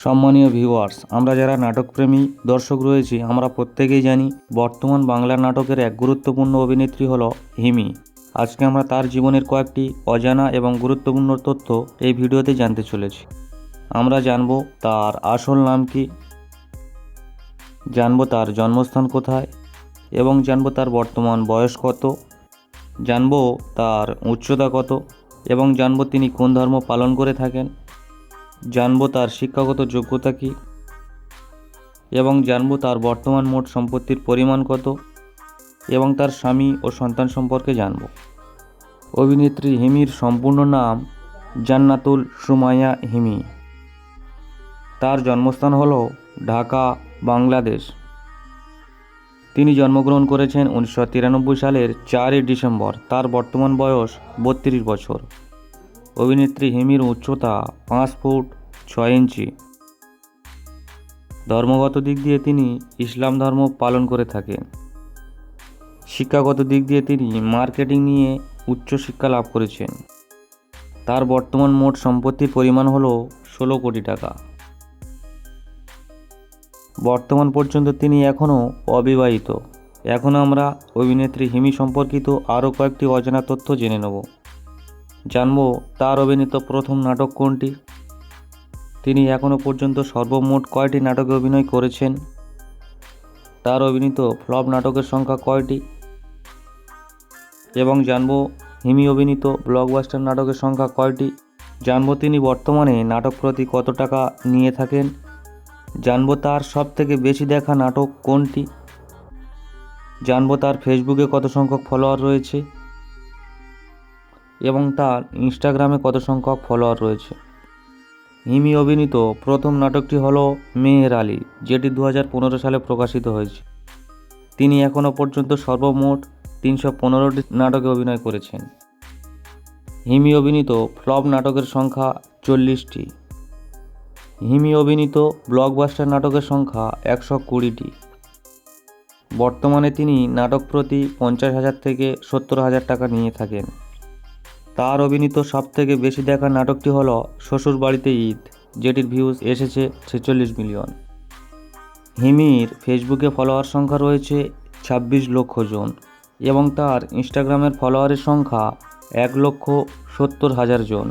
সম্মানীয় ভিউয়ার্স আমরা যারা নাটকপ্রেমী দর্শক রয়েছি, আমরা প্রত্যেকেই জানি বর্তমান বাংলা নাটকের এক গুরুত্বপূর্ণ অভিনেত্রী হলো হিমি। আজকে আমরা তার জীবনের কয়েকটি অজানা এবং গুরুত্বপূর্ণ তথ্য এই ভিডিওতে জানতে চলেছি। আমরা জানব তার আসল নাম কি, জানব তার জন্মস্থান কোথায়, এবং জানব তার বর্তমান বয়স কত, জানব তার উচ্চতা কত, এবং জানব তিনি কোন ধর্ম পালন করে থাকেন জানব তার শিক্ষাগত যোগ্যতা কী এবং জানব তার বর্তমান মোট সম্পত্তির পরিমাণ কত এবং তার স্বামী ও সন্তান সম্পর্কে জানব। অভিনেত্রী হিমির সম্পূর্ণ নাম জান্নাতুল সুমাইয়া হিমি। তার জন্মস্থান হল ঢাকা, বাংলাদেশ। তিনি জন্মগ্রহণ করেছেন উনিশশো তিরানব্বই সালের চারই ডিসেম্বর। তার বর্তমান বয়স বত্রিশ বছর। অভিনেত্রী হিমির উচ্চতা পাঁচ ফুট ছয় ইঞ্চি। ধর্মগত দিক দিয়ে তিনি ইসলাম ধর্ম পালন করে থাকেন। শিক্ষাগত দিক দিয়ে তিনি মার্কেটিং নিয়ে উচ্চ শিক্ষা লাভ করেছেন। তার বর্তমান মোট সম্পত্তির পরিমাণ হল ষোলো কোটি টাকা। বর্তমান পর্যন্ত তিনি এখনও অবিবাহিত। এখন আমরা অভিনেত্রী হিমি সম্পর্কিত আরও কয়েকটি অজানা তথ্য জেনে নেব। জানব তার অভিনীত প্রথম নাটক কোনটি। তিনি এখনও পর্যন্ত সর্বমোট কয়টি নাটকে অভিনয় করেছেন? তার অভিনীত ফ্লপ নাটকের সংখ্যা কয়টি? এবং জানব হিমি অভিনীত ব্লকবাস্টার নাটকের সংখ্যা কয়টি? জানব তিনি বর্তমানে নাটক প্রতি কত টাকা নিয়ে থাকেন? জানব তার সব থেকে বেশি দেখা নাটক কোনটি? জানব তার ফেসবুকে কত সংখ্যক ফলোয়ার রয়েছে? এবং তার ইনস্টাগ্রামে কত সংখ্যক ফলোয়ার রয়েছে। হিমি অভিনীত প্রথম নাটকটি হল মেহের আলী, যেটি দু হাজার পনেরো সালে প্রকাশিত হয়েছে। তিনি এখনও পর্যন্ত সর্বমোট তিনশো পনেরোটি নাটকে অভিনয় করেছেন। হিমি অভিনীত ফ্লপ নাটকের সংখ্যা চল্লিশটি। হিমি অভিনীত ব্লকবাস্টার নাটকের সংখ্যা একশো কুড়িটি। বর্তমানে তিনি নাটক প্রতি পঞ্চাশ হাজার থেকে সত্তর হাজার টাকা নিয়ে থাকেন। তার অভিনীত সবথেকে বেশি দেখা নাটকটি হল শ্বশুর বাড়িতে ঈদ, যেটির ভিউজ এসেছে ছেচল্লিশ মিলিয়ন হিমির ফেসবুকে ফলোয়ার সংখ্যা রয়েছে ছাব্বিশ লক্ষ জন এবং তার ইনস্টাগ্রামের ফলোয়ারের সংখ্যা এক লক্ষ সত্তর হাজার জন।